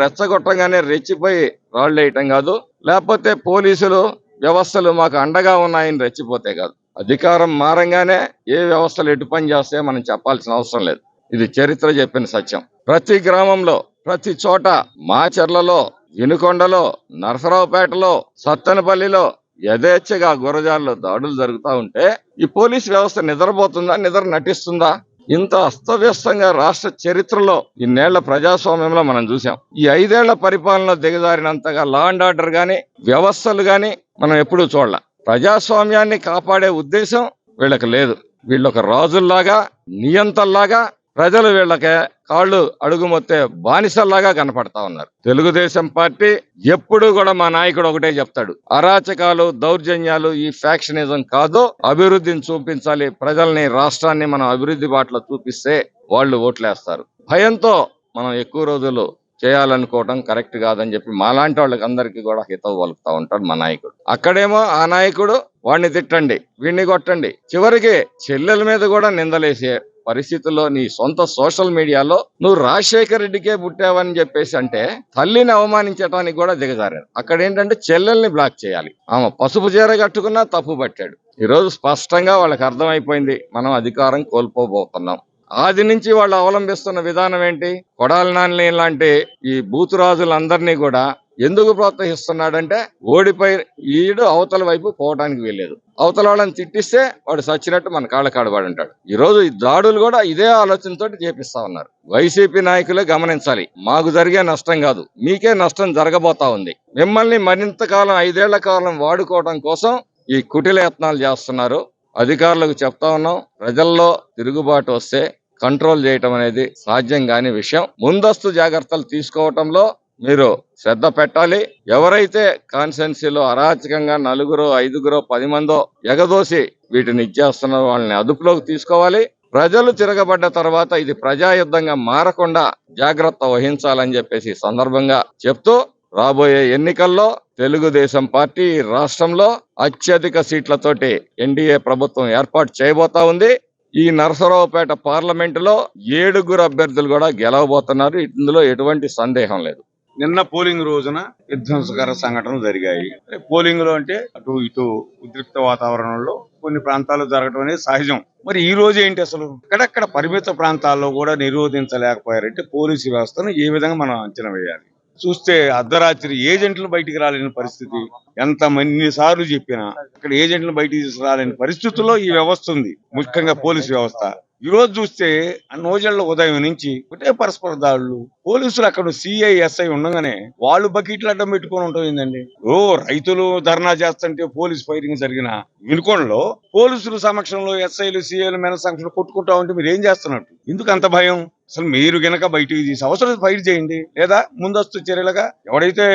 రెచ్చిపోయి రాళ్ళు వేయటం కాదు. లేకపోతే పోలీసులు వ్యవస్థలు మాకు అండగా ఉన్నాయని రెచ్చిపోతే కాదు. అధికారం మారంగానే ఏ వ్యవస్థలు ఎటు పని చేస్తాయో మనం చెప్పాల్సిన అవసరం లేదు. ఇది చరిత్ర చెప్పిన సత్యం. ప్రతి గ్రామంలో ప్రతి చోట మాచర్లలో వినుకొండలో నరసరావుపేటలో సత్తెనపల్లిలో యథేచ్ఛగా గురజాల్లో దాడులు జరుగుతూ ఉంటే ఈ పోలీస్ వ్యవస్థ నిద్రపోతుందా నిద్ర నటిస్తుందా? ఇంత అస్తవ్యస్తంగా రాష్ట్ర చరిత్రలో ఇన్నేళ్ళ ప్రజాస్వామ్యంలో మనం చూసాం ఈ ఐదేళ్ళ పరిపాలన దిగజారినంతగా లా అండ్ ఆర్డర్ గాని వ్యవస్థలు గాని మనం ఎప్పుడూ చూడలే. ప్రజాస్వామ్యాన్ని కాపాడే ఉద్దేశం వీళ్ళకి లేదు. వీళ్ళొక రాజుల్లాగా నియంతల్లాగా ప్రజలు వీళ్ళకే కాళ్ళు అడుగుమొత్తే బానిసల్లాగా కనపడతా ఉన్నారు. తెలుగుదేశం పార్టీ ఎప్పుడు కూడా మా నాయకుడు ఒకటే చెప్తాడు. అరాచకాలు దౌర్జన్యాలు ఈ ఫ్యాక్షనిజం కాదు అభివృద్ధిని చూపించాలి. ప్రజల్ని రాష్ట్రాన్ని మనం అభివృద్ధి బాటలో చూపిస్తే వాళ్ళు ఓట్లేస్తారు. భయంతో మనం ఎక్కువ రోజులు చేయాలనుకోవటం కరెక్ట్ కాదని చెప్పి మాలాంటి వాళ్ళకి అందరికీ కూడా హితవు పలుకుతా ఉంటాడు మా నాయకుడు. అక్కడేమో ఆ నాయకుడు వాడిని తిట్టండి వీడిని కొట్టండి. చివరికి చెల్లెల మీద కూడా నిందలేసే పరిస్థితుల్లో నీ సొంత సోషల్ మీడియాలో నువ్వు రాజశేఖర రెడ్డికే పుట్టావని చెప్పేసి అంటే తల్లిని అవమానించడానికి కూడా దిగజారారు. అక్కడ ఏంటంటే చెల్లెల్ని బ్లాక్ చేయాలి. ఆమె పసుపు చీర కట్టుకున్నా తప్పు పట్టాడు. ఈ రోజు స్పష్టంగా వాళ్ళకి అర్థమైపోయింది. మనం అధికారం కోల్పోబోతున్నాం. ఆది నుంచి వాళ్ళు అవలంబిస్తున్న విధానం ఏంటి? కొడాలి నాని లాంటి ఈ బూతురాజులందరినీ కూడా ఎందుకు ప్రోత్సహిస్తున్నాడంటే ఓడిపోయి ఈడు అవతల వైపు పోవడానికి వీల్లేదు. అవతల వాళ్ళని తిట్టిస్తే వాడు సచ్చినట్టు మన కాళ్ళ కాడవాడు అంటాడు. ఈ రోజు ఈ దాడులు కూడా ఇదే ఆలోచనతో చేపిస్తా ఉన్నారు. వైసీపీ నాయకులే గమనించాలి. మాకు జరిగే నష్టం కాదు. మీకే నష్టం జరగబోతా ఉంది. మిమ్మల్ని మరింత కాలం ఐదేళ్ళ కాలం వాడుకోవడం కోసం ఈ కుటిల యత్నాలు చేస్తున్నారు. అధికారులకు చెప్తా ఉన్నాం. ప్రజల్లో తిరుగుబాటు వస్తే కంట్రోల్ చేయటం అనేది సాధ్యం కాని విషయం. ముందస్తు జాగ్రత్తలు తీసుకోవటంలో మీరు శ్రద్ధ పెట్టాలి. ఎవరైతే కాన్సెన్సీలో అరాచకంగా నలుగురు ఐదుగురో పది మందో ఎగదోసి వీటిని ఇచ్చేస్తున్న వాళ్ళని అదుపులోకి తీసుకోవాలి. ప్రజలు తిరగబడ్డ తర్వాత ఇది ప్రజాయుద్ధంగా మారకుండా జాగ్రత్త వహించాలని చెప్పేసి సందర్భంగా చెప్తూ రాబోయే ఎన్నికల్లో తెలుగుదేశం పార్టీ రాష్ట్రంలో అత్యధిక సీట్లతోటి ఎన్డీఏ ప్రభుత్వం ఏర్పాటు చేయబోతా ఉంది. ఈ నరసరావుపేట పార్లమెంటులో ఏడుగురు అభ్యర్థులు కూడా గెలవబోతున్నారు. ఇందులో ఎటువంటి సందేహం లేదు. నిన్న పోలింగ్ రోజున విధ్వంసకర సంఘటనలు జరిగాయి. పోలింగ్లో అంటే అటు ఇటు ఉద్రిక్త వాతావరణంలో కొన్ని ప్రాంతాల్లో జరగడం అనేది సహజం. మరి ఈ రోజు ఏంటి అసలు? అక్కడక్కడ పరిమిత ప్రాంతాల్లో కూడా నిరోధించలేకపోయారంటే పోలీసు వ్యవస్థను ఏ విధంగా మనం అంచనా వేయాలి? చూస్తే అర్ధరాత్రి ఏజెంట్లు బయటికి రాలేని పరిస్థితి. ఎంత మన్ని సార్లు చెప్పినా అక్కడ ఏజెంట్లు బయటికి తీసుకురాలేని పరిస్థితుల్లో ఈ వ్యవస్థ ఉంది. ముఖ్యంగా పోలీసు వ్యవస్థ. ఈ రోజు చూస్తే నోజళ్ళ ఉదయం నుంచి ఒకటే పరస్పర దాడులు. పోలీసులు అక్కడ సిఐ ఎస్ఐ ఉండగానే వాళ్ళు బకెట్లు అడ్డం పెట్టుకొని ఉంటుందండి ఓ రైతులు ధర్నా చేస్తుంటే పోలీస్ ఫైరింగ్ జరిగిన వినుకొండలో పోలీసుల సమక్షంలో ఎస్ఐలు సిఐలు మెన సమక్షంలో కొట్టుకుంటా ఉంటే మీరు ఏం చేస్తున్నట్టు? ఎందుకు అంత భయం? అసలు మీరు గనక బయటికి తీసి అవసరం ఫైట్ చేయండి లేదా ముందస్తు చర్యలుగా ఎవడైతే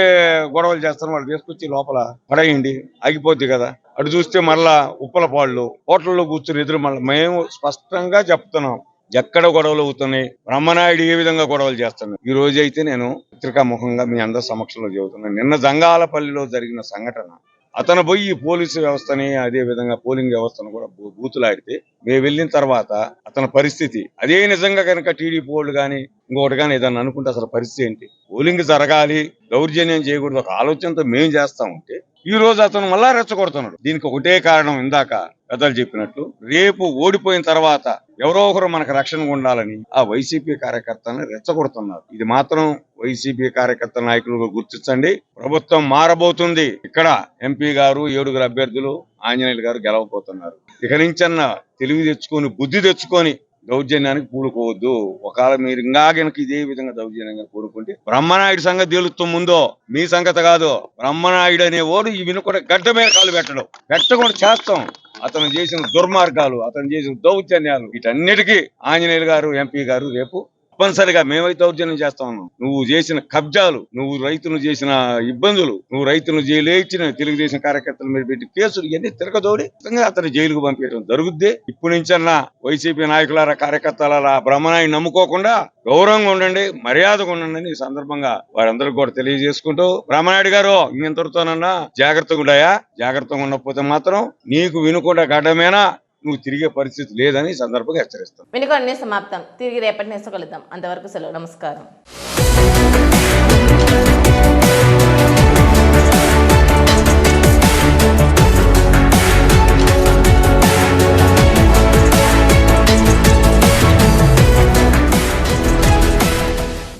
గొడవలు చేస్తారో వాళ్ళు తీసుకొచ్చి లోపల పడేయండి ఆగిపోద్ది కదా. అటు చూస్తే మళ్ళా ఉప్పలపాళ్ళు హోటల్లో కూర్చుని ఎదురు మళ్ళీ మేము స్పష్టంగా చెప్తున్నాం ఎక్కడ గొడవలు అవుతున్నాయి బ్రహ్మనాయుడు ఏ విధంగా గొడవలు చేస్తున్నాయి ఈ రోజు అయితే నేను పత్రికాముఖంగా మీ అందరి సమక్షంలో చెబుతున్నాను. నిన్న జంగాలపల్లిలో జరిగిన సంఘటన అతను పోయి పోలీసు వ్యవస్థని అదే విధంగా పోలింగ్ వ్యవస్థను కూడా బూతులాడితే మేము వెళ్ళిన తర్వాత అతని పరిస్థితి అదే నిజంగా కనుక టీడీపీ వాళ్ళు కానీ ఇంకొకటి కానీ ఏదన్నా అనుకుంటే అసలు పరిస్థితి ఏంటి? పోలింగ్ జరగాలి దౌర్జన్యం చేయకూడదు ఒక ఆలోచనతో మేము చేస్తా ఉంటే ఈ రోజు అతను మళ్ళా రెచ్చగొడుతున్నాడు. దీనికి ఒకటే కారణం ఇందాక పెద్దలు చెప్పినట్టు రేపు ఓడిపోయిన తర్వాత ఎవరో ఒకరు మనకు రక్షణగా ఉండాలని ఆ వైసీపీ కార్యకర్తలను రెచ్చగొడుతున్నారు. ఇది మాత్రం వైసీపీ కార్యకర్త నాయకులుగా గుర్తించండి. ప్రభుత్వం మారబోతుంది. ఇక్కడ ఎంపీ గారు ఏడుగురు అభ్యర్థులు ఆంజనేయులు గారు గెలవబోతున్నారు. ఇక నుంచన్న తెలివి తెచ్చుకొని బుద్ధి తెచ్చుకొని దౌర్జన్యానికి కూడుకోవద్దు ఒకవేళ మీరు ఇంకా కనుక ఇదే విధంగా దౌర్జన్యంగా కూడుకుంటే బ్రహ్మనాయుడు సంగతి తేలుతూ ముందో. మీ సంగతి కాదు. బ్రహ్మనాయుడు అనే ఓడు ఈ వినుకుంటే గడ్డ మీద కాలు పెట్టడం. పెట్టకుండా చేస్తాం. అతను చేసిన దుర్మార్గాలు అతను చేసిన దౌర్జన్యాలు వీటన్నిటికీ ఆంజనేయులు గారు ఎంపీ గారు రేపు తప్పనిసరిగా మేమైతే దౌర్జన్యం చేస్తా ఉన్నాం నువ్వు చేసిన కబ్జాలు నువ్వు రైతులు చేసిన ఇబ్బందులు నువ్వు రైతులు జైలు ఇచ్చిన తెలుగుదేశం కార్యకర్తల మీద పెట్టి కేసులు ఇవన్నీ తిరగదోడి అతను జైలుకు పంపించడం జరుగుద్ది. ఇప్పటి నుంచన్నా వైసీపీ నాయకులారా కార్యకర్తలారా బ్రహ్మనాయుడు నమ్ముకోకుండా గౌరవంగా ఉండండి మర్యాదగా ఉండండి అని ఈ సందర్భంగా వారందరికి కూడా తెలియజేసుకుంటూ బ్రహ్మనాయుడు గారు ఇంతటితోనన్నా జాగ్రత్తగా ఉండయా? జాగ్రత్తగా ఉండకపోతే మాత్రం నీకు వినుకుండా గడ్డమేనా? నువ్వు తిరిగే పరిస్థితి లేదని సందర్భంగా హెచ్చరిస్తాను వినుకొండ సమాప్తం. తిరిగి రేపటి నేస్తో అంతవరకు సెలవు. నమస్కారం.